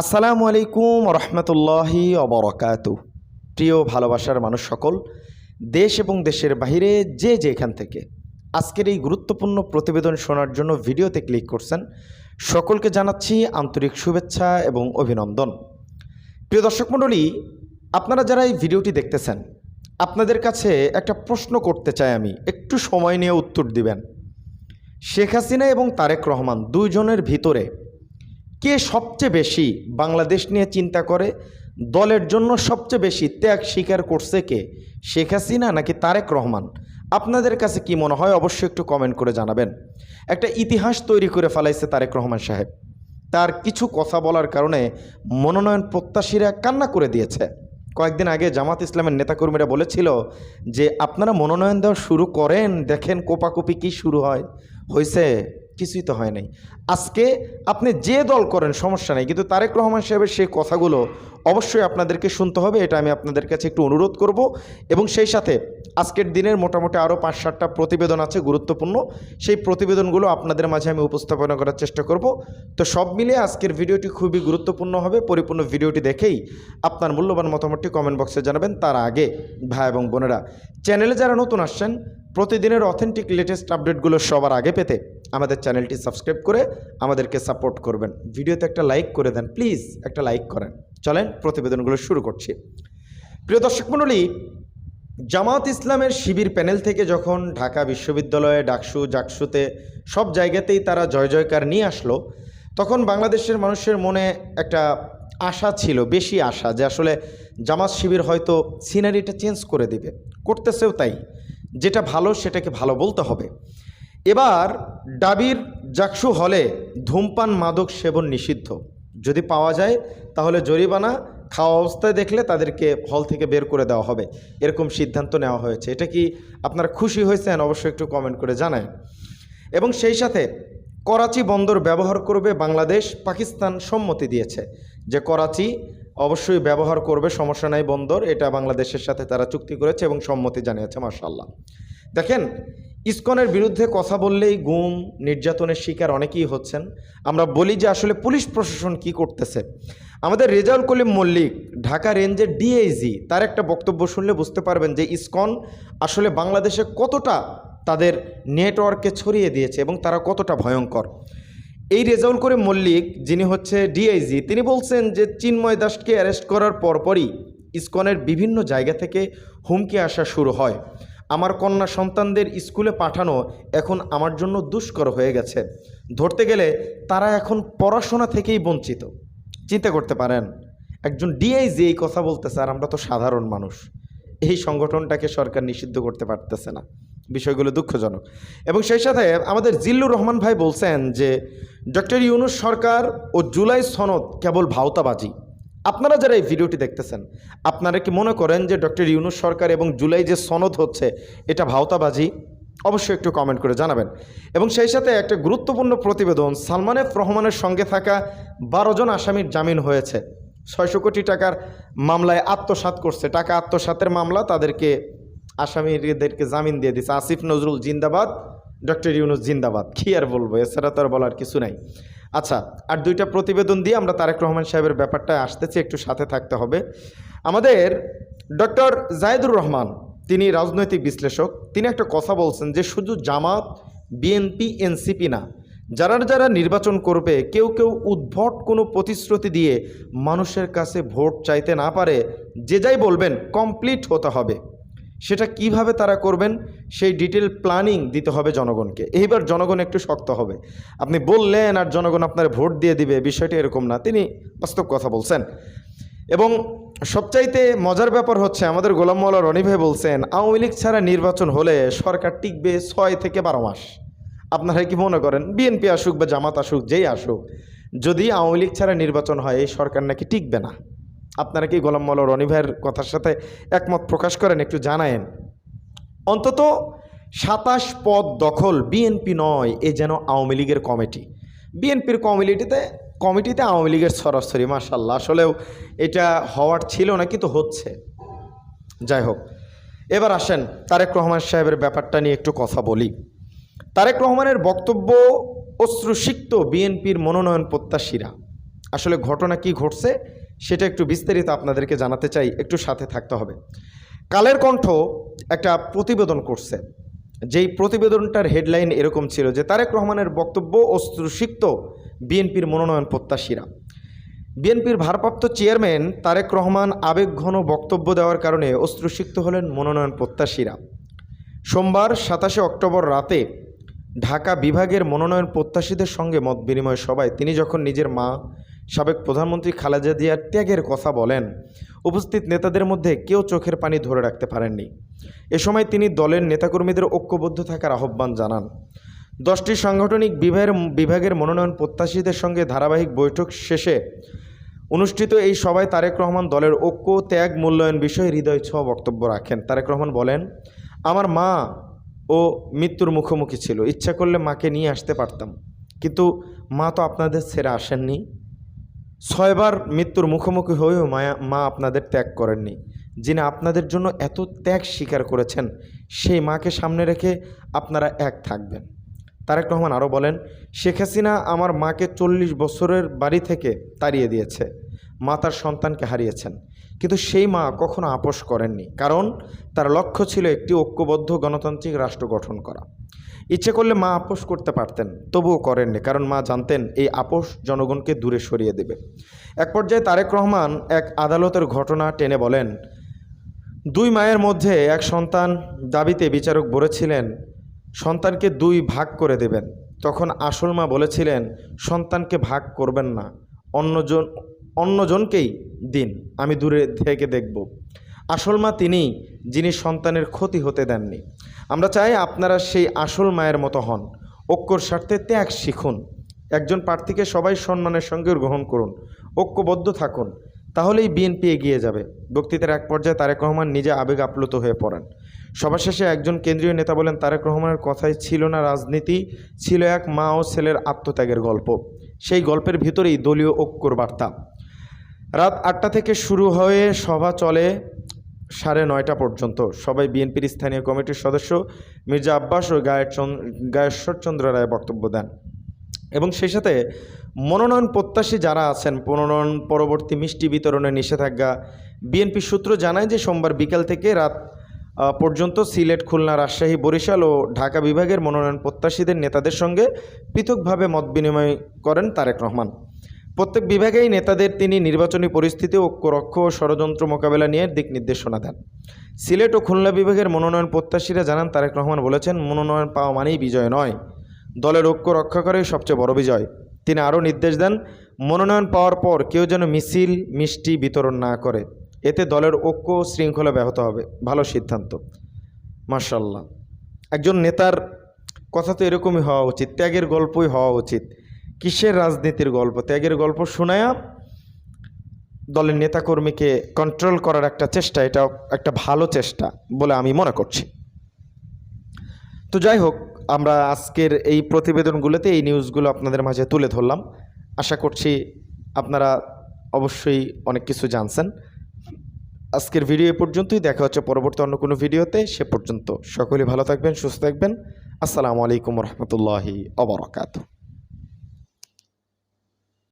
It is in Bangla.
আসসালামু আলাইকুম রহমতুল্লাহি অবরকাত প্রিয় ভালোবাসার মানুষ সকল, দেশ এবং দেশের বাইরে যে যেখান থেকে আজকের এই গুরুত্বপূর্ণ প্রতিবেদন শোনার জন্য ভিডিওতে ক্লিক করছেন, সকলকে জানাচ্ছি আন্তরিক শুভেচ্ছা এবং অভিনন্দন। প্রিয় দর্শক মণ্ডলী, আপনারা যারা এই ভিডিওটি দেখতেছেন, আপনাদের কাছে একটা প্রশ্ন করতে চাই আমি, একটু সময় নিয়ে উত্তর দিবেন। শেখ হাসিনা এবং তারেক রহমান দুইজনের ভিতরে কে সবচেয়ে বেশি বাংলাদেশ নিয়ে চিন্তা করে? দলের জন্য সবচেয়ে বেশি ত্যাগ স্বীকার করছে কে? শেখ হাসিনা নাকি তারেক রহমান? আপনাদের কাছে কি মনে হয় অবশ্যই একটু কমেন্ট করে জানাবেন। একটা ইতিহাস তৈরি করে ফেলাইছে তারেক রহমান সাহেব। তার কিছু কথা বলার কারণে মনোনয়ন প্রত্যাশীরা কান্না করে দিয়েছে। কয়েকদিন আগে জামাত ইসলামের নেতাকর্মীরা বলেছিল যে, আপনারা মনোনয়ন দেওয়া শুরু করেন, দেখেন কোপাকুপি কি শুরু হয়? হয়েছে কিছুই তো হয় নাই। আজকে আপনি যে দল করেন, সমস্যা নেই। কিন্তু তারেক রহমান সাহেবের সেই কথাগুলো অবশ্যই আপনাদেরকে শুনতে হবে। এটা আমি আপনাদের কাছে একটু অনুরোধ করব। এবং সেই সাথে আজকের দিনের মোটামুটি আরও পাঁচ সাতটা প্রতিবেদন আছে গুরুত্বপূর্ণ। সেই প্রতিবেদনগুলো আপনাদের মাঝে আমি উপস্থাপনা করার চেষ্টা করব। তো সব মিলিয়ে আজকের ভিডিওটি খুবই গুরুত্বপূর্ণ হবে। পরিপূর্ণ ভিডিওটি দেখেই আপনার মূল্যবান মতামতটি কমেন্ট বক্সে জানাবেন। তার আগে ভাই এবং বোনেরা, চ্যানেলে যারা নতুন আসছেন প্রতিদিনের অথেন্টিক লেটেস্ট আপডেটগুলো সবার আগে পেতে আমাদের চ্যানেলটি সাবস্ক্রাইব করে আমাদেরকে সাপোর্ট করবেন। ভিডিওতে একটা লাইক করে দেন প্লিজ একটা লাইক করেন। চলেন প্রতিবেদনগুলো শুরু করছি। প্রিয় দর্শক মণ্ডলী, জামাত ইসলামের শিবির প্যানেল থেকে যখন ঢাকা বিশ্ববিদ্যালয়ে ডাকসু, জাকসুতে সব জায়গাতেই তারা জয় জয়কার নিয়ে আসলো, তখন বাংলাদেশের মানুষের মনে একটা আশা ছিল, বেশি আশা যে আসলে জামাত শিবির হয়তো সিনারিটা চেঞ্জ করে দিবে। করতেছেও তাই। যেটা ভালো সেটাকে ভালো বলতে হবে। এবার ডাবির জাকসু হলে ধূমপান মাদক সেবন নিষিদ্ধ। যদি পাওয়া যায়, তাহলে জরিমানা, খাওয়া অবস্থায় দেখলে তাদেরকে হল থেকে বের করে দেওয়া হবে। এরকম সিদ্ধান্ত নেওয়া হয়েছে। এটা কি আপনারা খুশি হয়েছেন? অবশ্যই একটু কমেন্ট করে জানায়। এবং সেই সাথে করাচি বন্দর ব্যবহার করবে বাংলাদেশ পাকিস্তান সম্মতি দিয়েছে যে করাচি অবশ্যই ব্যবহার করবে, সমস্যা নাই বন্দর। এটা বাংলাদেশের সাথে তারা চুক্তি করেছে এবং সম্মতি জানিয়েছে মার্শাল্লাহ দেখেন, ইসকনের বিরুদ্ধে কথা বললেই গুম, নির্যাতনের শিকার অনেকেই হচ্ছেন। আমরা বলি যে আসলে পুলিশ প্রশাসন কি করতেছে? আমাদের রেজাউল কলিম মল্লিক, ঢাকা রেঞ্জের ডিআইজি তার একটা বক্তব্য শুনলে বুঝতে পারবেন যে ইসকন আসলে বাংলাদেশে কতটা তাদের নেটওয়ার্কে ছড়িয়ে দিয়েছে এবং তারা কতটা ভয়ঙ্কর। এই রেজাউল করিম মল্লিক, যিনি হচ্ছে ডিআইজি তিনি বলছেন যে চিন্ময় দাসকে অ্যারেস্ট করার পরপরই ইসকনের বিভিন্ন জায়গা থেকে হুমকি আসা শুরু হয়। আমার কন্যা সন্তানদের স্কুলে পাঠানো এখন আমার জন্য দুষ্কর হয়ে গেছে। ধরতে গেলে তারা এখন পড়াশোনা থেকেই বঞ্চিত। চিন্তা করতে পারেন, একজন ডিআইজি এই কথা বলতেছে আর আমরা তো সাধারণ মানুষ। এই সংগঠনটাকে সরকার নিষিদ্ধ করতে পারতেছে না। বিষয়গুলো দুঃখজনক। এবং সেই সাথে আমাদের জিল্লুর রহমান ভাই বলছেন যে, ডক্টর ইউনুস সরকার ও জুলাই সনদ কেবল ভাওতাবাজি। আপনারা যারা এই ভিডিওটি দেখতেছেন, আপনারা কি মনে করেন যে ডক্টর ইউনুস সরকার এবং জুলাই যে সনদ হচ্ছে, এটা ভাওতাবাজি? অবশ্যই একটু কমেন্ট করে জানাবেন। এবং সেই সাথে একটা গুরুত্বপূর্ণ প্রতিবেদন, সালমান এফ রহমানের সঙ্গে থাকা বারো জন আসামির জামিন হয়েছে। ছয়শো কোটি টাকার মামলায় আত্মসাৎ করছে। টাকা আত্মসাতের মামলা তাদেরকে আসামিদেরকে জামিন দিয়ে দিচ্ছে আসিফ নজরুল জিন্দাবাদ, ডক্টর ইউনুস জিন্দাবাদ। কি আর বলব, এছাড়া তো আর বলার কিছু নাই। আচ্ছা আর দুইটা প্রতিবেদন দিয়ে আমরা তারেক রহমান সাহেবের ব্যাপারটা আসতেছি, একটু সাথে থাকতে হবে। আমাদের ডক্টর জায়েদুর রহমান, তিনি রাজনৈতিক বিশ্লেষক, তিনি একটা কথা বলছেন যে শুধু জামাত, বিএনপি, এনসিপি না, যারা যারা নির্বাচন করবে, কেউ কেউ উদ্ভট কোনো প্রতিশ্রুতি দিয়ে মানুষের কাছে ভোট চাইতে না পারে, যে যাই বলবেন কমপ্লিট হতে হবে। সেটা কীভাবে তারা করবেন, সেই ডিটেল প্ল্যানিং দিতে হবে জনগণকে। এইবার জনগণ একটু শক্ত হবে। আপনি বললেন আর জনগণ আপনার ভোট দিয়ে দিবে, বিষয়টি এরকম না। তিনি বাস্তব কথা বলছেন। এবং সবচাইতে মজার ব্যাপার হচ্ছে, আমাদের গোলাম মোল্লা রনি ভাই বলছেন, আওয়ামী লীগ ছাড়া নির্বাচন হলে সরকার টিকবে ছয় থেকে বারো মাস। আপনারা কি মনে করেন, বিএনপি আসুক বা জামাত আসুক, যেই আসুক, যদি আওয়ামী লীগ ছাড়া নির্বাচন হয়, এই সরকার নাকি টিকবে না? আপনারা কি গোলাম মোল্লা রনি ভাইয়ের কথার সাথে একমত প্রকাশ করেন? একটু জানায়েন। অন্তত সাতাশ পদ দখল বিএনপি নয়, এ যেন আওয়ামী লীগের কমিটি। বিএনপির কমিটিতে কমিটিতে আওয়ামী লীগের সরাসরি মাসাল্লাহ আসলেও এটা হওয়ার ছিল না, কিন্তু হচ্ছে। যাই হোক, এবার আসেন তারেক রহমান সাহেবের ব্যাপারটা নিয়ে একটু কথা বলি। তারেক রহমানের বক্তব্য অশ্রুসিক্ত বিএনপির মনোনয়ন প্রত্যাশীরা। আসলে ঘটনা কি ঘটছে? সেটা একটু বিস্তারিত আপনাদেরকে জানাতে চাই, একটু সাথে থাকতে হবে। কালের কণ্ঠ একটা প্রতিবেদন করছে। যেই প্রতিবেদনটার হেডলাইন এরকম ছিল যে, তারেক রহমানের বক্তব্য অস্ত্রসিক্ত বিএনপির মনোনয়ন প্রত্যাশীরা। বিএনপির ভারপ্রাপ্ত চেয়ারম্যান তারেক রহমান আবেগঘন বক্তব্য দেওয়ার কারণে অস্ত্রসিক্ত হলেন মনোনয়ন প্রত্যাশীরা। সোমবার সাতাশে অক্টোবর রাতে ঢাকা বিভাগের মনোনয়ন প্রত্যাশীদের সঙ্গে মত বিনিময় সভায় তিনি যখন নিজের মা সাবেক প্রধানমন্ত্রী খালেদা জিয়ার ত্যাগের কথা বলেন। উপস্থিত নেতাদের মধ্যে কেউ চোখের পানি ধরে রাখতে পারেননি। এ সময় তিনি দলের নেতাকর্মীদের ঐক্যবদ্ধ থাকার আহ্বান জানান। দশটি সাংগঠনিক বিভাগের বিভাগের মনোনয়ন প্রত্যাশীদের সঙ্গে ধারাবাহিক বৈঠক শেষে অনুষ্ঠিত এই সভায় তারেক রহমান দলের ঐক্য, ত্যাগ, মূল্যায়ন বিষয়ে হৃদয় ছোঁয়া বক্তব্য রাখেন। তারেক রহমান বলেন, আমার মা ও মৃত্যুর মুখোমুখি ছিল। ইচ্ছা করলে মাকে নিয়ে আসতে পারতাম। কিন্তু মা তো আপনাদের ছেড়ে আসেননি। ছয়বার মৃত্যুর মুখোমুখি হয়েও মায়া মা আপনাদের ত্যাগ করেননি। যিনি আপনাদের জন্য এত ত্যাগ স্বীকার করেছেন, সেই মাকে সামনে রেখে আপনারা এক থাকবেন। তারেক রহমান আরও বলেন, শেখ হাসিনা আমার মাকে চল্লিশ বছরের বাড়ি থেকে তাড়িয়ে দিয়েছে। মা তার সন্তানকে হারিয়েছেন। কিন্তু সেই মা কখনো আপোষ করেননি। কারণ তার লক্ষ্য ছিল একটি ঐক্যবদ্ধ গণতান্ত্রিক রাষ্ট্র গঠন করা। ইচ্ছে করলে মা আপোষ করতে পারতেন, তবুও করেননি, কারণ মা জানতেন এই আপোষ জনগণকে দূরে সরিয়ে দেবে। এক পর্যায়ে তারেক রহমান এক আদালতের ঘটনা টেনে বলেন, দুই মায়ের মধ্যে এক সন্তান দাবিতে বিচারক বলেছিলেন, সন্তানকে দুই ভাগ করে দেবেন। তখন আসল মা বলেছিলেন, সন্তানকে ভাগ করবেন না, অন্যজন, অন্যজনকেই দিন, আমি দূরে থেকে দেখব। আসল মা তিনি, যিনি সন্তানের ক্ষতি হতে দেননি। আমরা চাই আপনারা সেই আসল মায়ের মতো হন। ঐক্যর স্বার্থে ত্যাগ শিখুন। একজন প্রার্থীকে সবাই সম্মানের সঙ্গে গ্রহণ করুন। ঐক্যবদ্ধ থাকুন। তাহলেই বিএনপি এগিয়ে যাবে। বক্তৃতার এক পর্যায়ে তারেক রহমান নিজে আবেগ আপ্লুত হয়ে পড়েন। সভা শেষে একজন কেন্দ্রীয় নেতা বলেন, তারেক রহমানের কথাই ছিল না রাজনীতি, ছিল এক মা ও ছেলের আত্মত্যাগের গল্প। সেই গল্পের ভিতরেই দলীয় ঐক্যর বার্তা। রাত আটটা থেকে শুরু হয়ে সভা চলে। সাড়ে নয়টা পর্যন্ত। সবাই বিএনপির স্থানীয় কমিটির সদস্য মির্জা আব্বাস ও গায়েশ্বরচন্দ্র রায় বক্তব্য দেন। এবং সেই সাথে মনোনয়ন প্রত্যাশী যারা আছেন, মনোনয়ন পরবর্তী মিষ্টি বিতরণের নিষেধাজ্ঞা, বিএনপি সূত্র জানায় যে সোমবার বিকাল থেকে রাত পর্যন্ত সিলেট, খুলনা, রাজশাহী, বরিশাল ও ঢাকা বিভাগের মনোনয়ন প্রত্যাশীদের নেতাদের সঙ্গে পৃথকভাবে মত বিনিময় করেন তারেক রহমান। প্রত্যেক বিভাগেই নেতাদের তিনি নির্বাচনী পরিস্থিতি, ঐক্যরক্ষ ও ষড়যন্ত্র মোকাবেলা নিয়ে দিক নির্দেশনা দেন। সিলেট ও খুলনা বিভাগের মনোনয়ন প্রত্যাশীরা জানান, তারেক রহমান বলেছেন, মনোনয়ন পাওয়া মানেই বিজয় নয়। দলের ঐক্য রক্ষা করেই সবচেয়ে বড় বিজয়। তিনি আরও নির্দেশ দেন, মনোনয়ন পাওয়ার পর কেউ যেন মিছিল, মিষ্টি বিতরণ না করে। এতে দলের ঐক্য শৃঙ্খলা ব্যাহত হবে। ভালো সিদ্ধান্ত। মার্শাল্লাহ একজন নেতার কথা তো এরকমই হওয়া উচিত, ত্যাগের গল্পই হওয়া উচিত। কিসের রাজনীতির গল্প? ত্যাগের গল্প শোনায়া দলের নেতাকর্মীকে কন্ট্রোল করার একটা চেষ্টা এটা একটা ভালো চেষ্টা বলে আমি মনে করছি। তো যাই হোক, আমরা আজকের এই প্রতিবেদনগুলোতে এই নিউজগুলো আপনাদের মাঝে তুলে ধরলাম। আশা করছি আপনারা অবশ্যই অনেক কিছু জানছেন। আজকের ভিডিও এ পর্যন্তই, দেখা হচ্ছে পরবর্তী অন্য কোনো ভিডিওতে সে পর্যন্ত সকলে ভালো থাকবেন, সুস্থ থাকবেন। আসসালামু আলাইকুম রহমতুল্লাহি অবরাকাতু